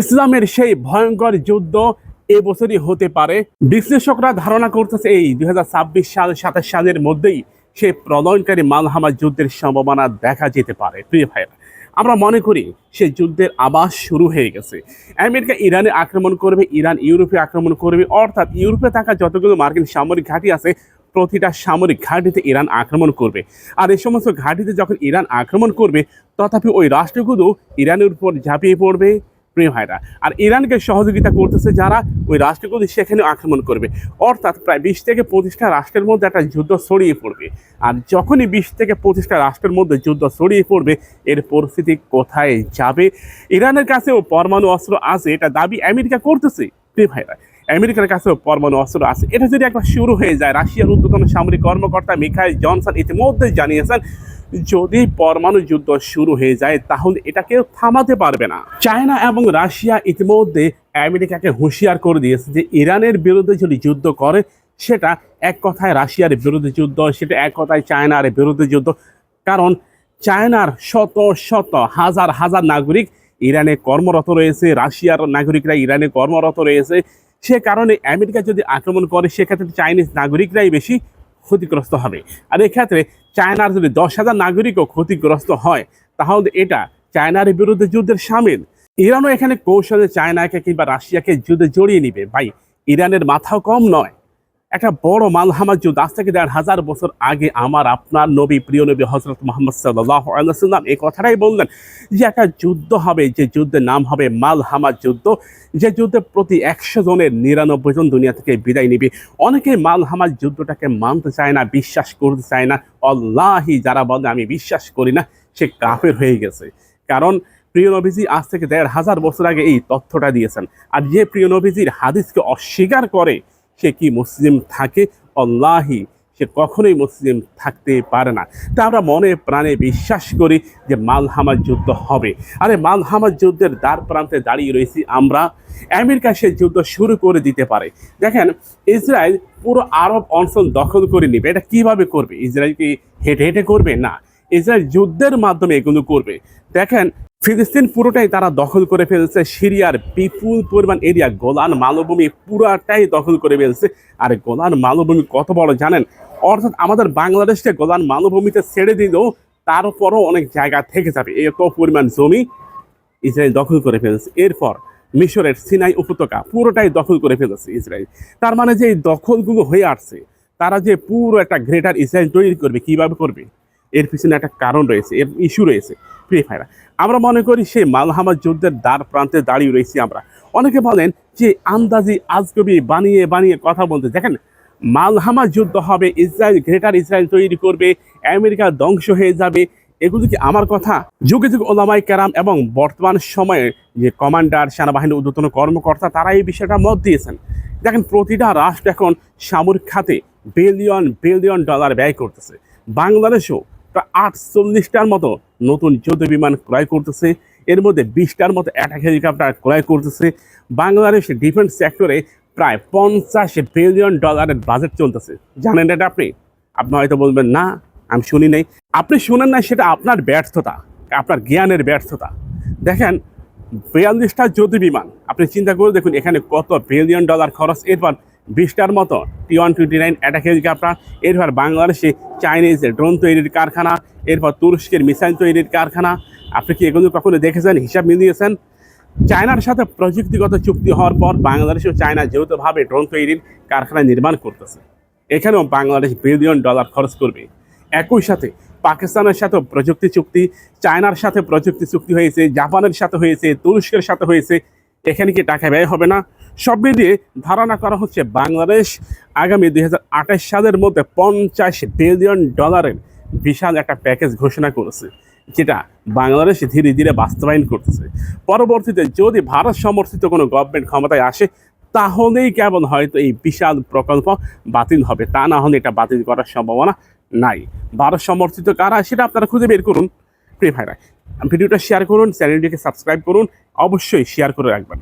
ইসলামের সেই ভয়ঙ্কর যুদ্ধ এবছরই হতে পারে। বিশ্লেষকরা ধারণা করতেছে এই দুই হাজার ছাব্বিশ সাল, সাতাশ সালের মধ্যেই সেই প্রলয়নকারী মালহামা যুদ্ধের সম্ভাবনা দেখা যেতে পারে। প্রিয় ভাইরা আমরা মনে করি সে যুদ্ধের আবাস শুরু হয়ে গেছে। আমেরিকা ইরানে আক্রমণ করবে, ইরান ইউরোপে আক্রমণ করবে, অর্থাৎ ইউরোপে থাকা যতগুলো মার্কিন সামরিক ঘাঁটি আছে, প্রতিটা সামরিক ঘাঁটিতে ইরান আক্রমণ করবে। আর এই সমস্ত ঘাঁটিতে যখন ইরান আক্রমণ করবে, তথাপি ওই রাষ্ট্রগুলো ইরানের উপর ঝাঁপিয়ে পড়বে প্রিয় ভাইরা। আর ইরানকে সহযোগিতা করতেছে যারা, ওই রাষ্ট্রগুলি সেখানে আক্রমণ করবে। অর্থাৎ প্রায় বিশ থেকে পঁচিশটা রাষ্ট্রের মধ্যে একটা যুদ্ধ ছড়িয়ে পড়বে। আর যখনই বিশ থেকে পঁচিশটা রাষ্ট্রের মধ্যে যুদ্ধ ছড়িয়ে পড়বে, এর পরিস্থিতি কোথায় যাবে? ইরানের কাছেও পরমাণু অস্ত্র আছে, এটা দাবি আমেরিকা করতেছে। প্রিয় ভাইরা আমেরিকার কাছেও পরমাণু অস্ত্র আছে। এটা যদি একবার শুরু হয়ে যায়, রাশিয়ার ঊর্ধ্বতন সামরিক কর্মকর্তা মিখাইল জনসন ইতিমধ্যে জানিয়েছেন, যদি পরমাণু যুদ্ধ শুরু হয়ে যায়, তাহলে এটা কেউ থামাতে পারবে না। চায়না এবং রাশিয়া ইতিমধ্যে আমেরিকাকে হুঁশিয়ার করে দিয়েছে যে ইরানের বিরুদ্ধে যদি যুদ্ধ করে, সেটা এক কথায় রাশিয়ার বিরুদ্ধে যুদ্ধ, সেটা এক কথায় চায়নার বিরুদ্ধে যুদ্ধ। কারণ চায়নার শত শত হাজার হাজার নাগরিক ইরানে কর্মরত রয়েছে, রাশিয়ার নাগরিকরা ইরানে কর্মরত রয়েছে। সে কারণে আমেরিকা যদি আক্রমণ করে, সেক্ষেত্রে চাইনিজ নাগরিকরাই বেশি ক্ষতিগ্রস্ত হবে। আর এক্ষেত্রে চায়নার যদি দশ হাজার নাগরিকও ক্ষতিগ্রস্ত হয়, তাহলে এটা চায়নার বিরুদ্ধে যুদ্ধের সামিল। ইরানও এখানে কৌশলে চায়নাকে কিংবা রাশিয়াকে যুদ্ধে জড়িয়ে নিবে। ভাই, ইরানের মাথাও কম নয়। একটা বড় মালহামা যুদ্ধ আজ থেকে দেড় হাজার বছর আগে আমার আপনার নবী, প্রিয় নবী হজরত মোহাম্মদ আল্লাহাম এই কথাটাই বললেন যে একটা যুদ্ধ হবে, যে যুদ্ধের নাম হবে মালহামা যুদ্ধ। যে যুদ্ধে প্রতি একশো জনের নিরানব্বই জন দুনিয়া থেকে বিদায় নিবে। অনেকে মালহামা যুদ্ধটাকে মানতে চায় না, বিশ্বাস করতে চায় না। অল্লাহি যারা বলে আমি বিশ্বাস করি না, সে কাফের হয়ে গেছে। কারণ প্রিয় নবীজি আজ থেকে দেড় হাজার বছর আগে এই তথ্যটা দিয়েছেন। আর যে প্রিয় নবীজির হাদিসকে অস্বীকার করে সে কি মুসলিম থাকে? অল্লাহি সে কখনোই মুসলিম থাকতে পারে না। তা আমরা মনে প্রাণে বিশ্বাস করি যে মালহামার যুদ্ধ হবে। আরে মালহামার যুদ্ধের দ্বার প্রান্তে দাঁড়িয়ে রয়েছি আমরা। আমেরিকা সে যুদ্ধ শুরু করে দিতে পারে। দেখেন, ইসরায়েল পুরো আরব অঞ্চল দখল করে নেবে। এটা কীভাবে করবে? ইসরায়েল কি হেঁটে হেঁটে করবে? না। ইসরায়েল যুদ্ধের মাধ্যমে এগুলো করবে। দেখেন, ফিলিস্তিন পুরোটাই তারা দখল করে ফেলছে। সিরিয়ার বিপুল পরিমাণ এরিয়া, গোলান মালভূমি পুরাটাই দখল করে ফেলছে। আর গোলান মালভূমি কত বড় জানেন? অর্থাৎ আমাদের বাংলাদেশকে গোলান মালভূমিতে ছেড়ে দিলেও তারপরও অনেক জায়গা থেকে যাবে। এত পরিমাণ জমি ইসরায়েল দখল করে ফেলছে। এরপর মিশরের সিনাই উপত্যকা পুরোটাই দখল করে ফেলেছে ইসরায়েল। তার মানে যে এই দখলগুলো হয়ে আসছে, তারা যে পুরো একটা গ্রেটার ইসরায়েল তৈরি করবে, কীভাবে করবে? এর পিছনে একটা কারণ রয়েছে, এর ইস্যু রয়েছে ফ্রি ফায়ার আমরা মনে করি সেই মালহামা যুদ্ধের দ্বার প্রান্তে দাঁড়িয়ে রয়েছি আমরা। অনেকে বলেন যে আন্দাজি আজগবি বানিয়ে বানিয়ে কথা বলতে, দেখেন মালহামা যুদ্ধ হবে, ইসরায়েল, গ্রেটার ইসরায়েল তৈরি করবে, আমেরিকা ধ্বংস হয়ে যাবে, এগুলো কি আমার কথা? যুগে যুগে ওলামাই কেরাম এবং বর্তমান সময়ে যে কমান্ডার, সেনাবাহিনীর ঊর্ধ্বতন কর্মকর্তা, তারা এই বিষয়টা মত দিয়েছেন। দেখেন প্রতিটা রাষ্ট্র এখন সামরিক খাতে বিলিয়ন বিলিয়ন ডলার ব্যয় করতেছে। বাংলাদেশও আটচল্লিশটার মতো নতুন যুদ্ধ বিমান ক্রয় করতেছে। এর মধ্যে বিশটার মতো অ্যাটাক হেলিকপ্টার ক্রয় করতেছে। বাংলাদেশ ডিফেন্স সেক্টরে প্রায় পঞ্চাশ বিলিয়ন ডলারের বাজেট চলতেছে। জানেন এটা আপনি? আপনি হয়তো বলবেন, না, আমি শুনি নাই। আপনি শুনেন না সেটা আপনার ব্যর্থতা, আপনার জ্ঞানের ব্যর্থতা। দেখেন, বিয়াল্লিশটা যুদ্ধ বিমান, আপনি চিন্তা করে দেখুন এখানে কত বিলিয়ন ডলার খরচ। এরপর বিশটার মতো T one twenty nine attack helicopter এরপর বাংলাদেশে চাইনিজ ড্রোন তৈরির কারখানা, এরপর তুরস্কের মিসাইল তৈরির কারখানা। আপনি কি এগুলো কখনো দেখেছেন? হিসাব মিলিয়েছেন? চায়নার সাথে প্রযুক্তিগত চুক্তি হওয়ার পর বাংলাদেশ ও চায়না যৌথভাবে ড্রোন তৈরির কারখানা নির্মাণ করতেছে। এখানেও বাংলাদেশ বিলিয়ন ডলার খরচ করবে। একই সাথে পাকিস্তানের সাথে প্রযুক্তি চুক্তি, চায়নার সাথে প্রযুক্তি চুক্তি হয়েছে, জাপানের সাথে হয়েছে, তুরস্কের সাথে হয়েছে। এখানে কি টাকা ব্যয় হবে না? সব মিলিয়ে ধারণা করা হচ্ছে বাংলাদেশ আগামী দু হাজার আঠাশ সালের মধ্যে পঞ্চাশ বিলিয়ন ডলারের বিশাল একটা প্যাকেজ ঘোষণা করেছে, যেটা বাংলাদেশ ধীরে ধীরে বাস্তবায়ন করতেছে। পরবর্তীতে যদি ভারত সমর্থিত কোনো গভর্নমেন্ট ক্ষমতায় আসে, তাহলেই কেবল হয়তো এই বিশাল প্রকল্প বাতিল হবে। তা না হলে এটা বাতিল করার সম্ভাবনা নাই। ভারত সমর্থিত কারা, সেটা আপনারা খুঁজে বের করুন। প্রিয় ভিডিওটা শেয়ার করুন চ্যানেলটিকে সাবস্ক্রাইব করুন। অবশ্যই শেয়ার করে রাখবেন।